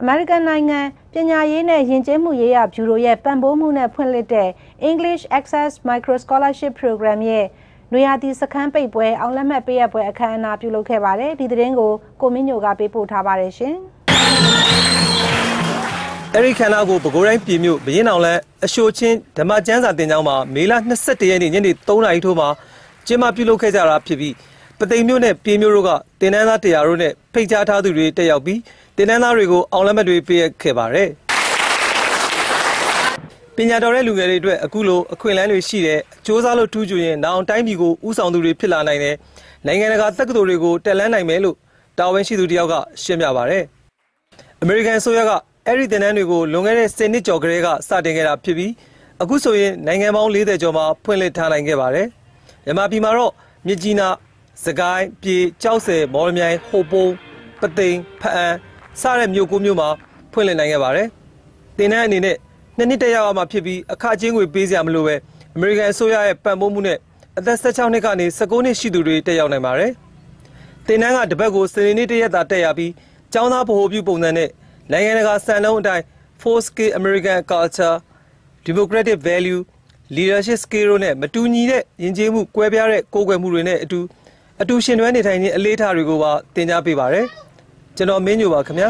အမေရိကန်နိုင်ငံပညာရေးနဲ့ယဉ်ကျေးမှုရေးရာဘျူရိုရဲ့ပံ့ပိုးမှုနဲ့ဖွင့်လှစ်တဲ့ English Access Micro Scholarship Program ရဲ့နွေရာသီစခန်းပိတ်ပွဲအောင်လက်မှတ်ပေးအပ်ပွဲအခမ်းအနားပြုလုပ်ခဲ့ပါတယ်ဒီသတင်းကိုကိုမင်းညိုကပေးပို့ထားပါတယ်ရှင်အဲ့ဒီခန္ဓာကိုပဲခူးတိုင်းပြည်မြို့ဘရင်အောင်လန်းအရှိုချင်းဓမ္မကျမ်းစာတင်ကျောင်းမှာမေလ22ရက်နေ့ညနေ3နာရီထိုးမှာကျင်းပပြုလုပ်ခဲ့ကြတာဖြစ်ပြီးပသိမ်မြို့နဲ့ပြည်မြို့တို့ကတင်နန်းသားတရားတို့နဲ့ဖိတ်ကြားထားသူတွေတက်ရောက်ပြီး တင်နန်းသားတွေကိုအောင်လက်မှတ်တွေပေးခဲ့ပါတယ်ပညာတော်တဲ့လူငယ်တွေအတွက်အခုလိုအခွင့်အလမ်းတွေရှိတဲ့စ조사လို့ထူးချွန်ရင်နောင်တိုင်းပြည်ကိုဥဆောင်သူတွေဖြစ်လာနိုင်တယ်နိုင်ငံတကာတက္ကသိုလ်တွေကိုတက်လန်းနိုင်မယ်လို့တာဝန်ရှိသူတယောက်ကရှင်းပြပါတယ်အမေရိကန်ဆိုရကအဲ့ဒီတင်နန်းတွေကိုလွန်ခဲ့တဲ့10နှစ်ကျော်ကလေးကစတင်ခဲ့တာဖြစ်ပြီးအခုဆိုရင်နိုင်ငံပေါင်း40ကျော်မှာဖွင့်လှစ်ထားနိုင်ခဲ့ပါတယ်မြန်မာပြည်မှာတော့မြစ်ကြီးနားစကိုင်းပြေကြောက်ဆယ်မော်လမြိုင်ဟိုပုံးပသိမ်ဖအံ စတဲ့မြို့ကိုမြို့မှာဖွင့်လှစ်နိုင်ခဲ့ပါတယ်။တင်တဲ့အနေနဲ့နှစ်နှစ်တရရမှာဖြစ်ပြီးအခချင်းငွေပေးစရာမလိုပဲအမေရိကန်အစိုးရရဲ့ပံ့ပိုးမှုနဲ့အသက်16နှစ်ကနေ19နှစ်ရှိသူတွေတက်ရောက်နိုင်ပါတယ်။တင်နန်းကတပတ်ကိုစနေနေ့တရက်သာတက်ရပြီးကျောင်းသားဗဟိုပြုပုံစံနဲ့နိုင်ငံတကာစံနှုန်းအတိုင်း 4K American Culture Democratic Value Leadership Skill နဲ့မတူညီတဲ့ယဉ်ကျေးမှုကွဲပြားတဲ့ကိုယ်ကွယ်မှုတွေနဲ့အတူအတူရှင်တွဲနေထိုင်ခြင်းအလေးထားတွေကိုပါတင် जा ပေးပါရယ် ကျွန်တော်မင်းညိုပါခင်ဗျာ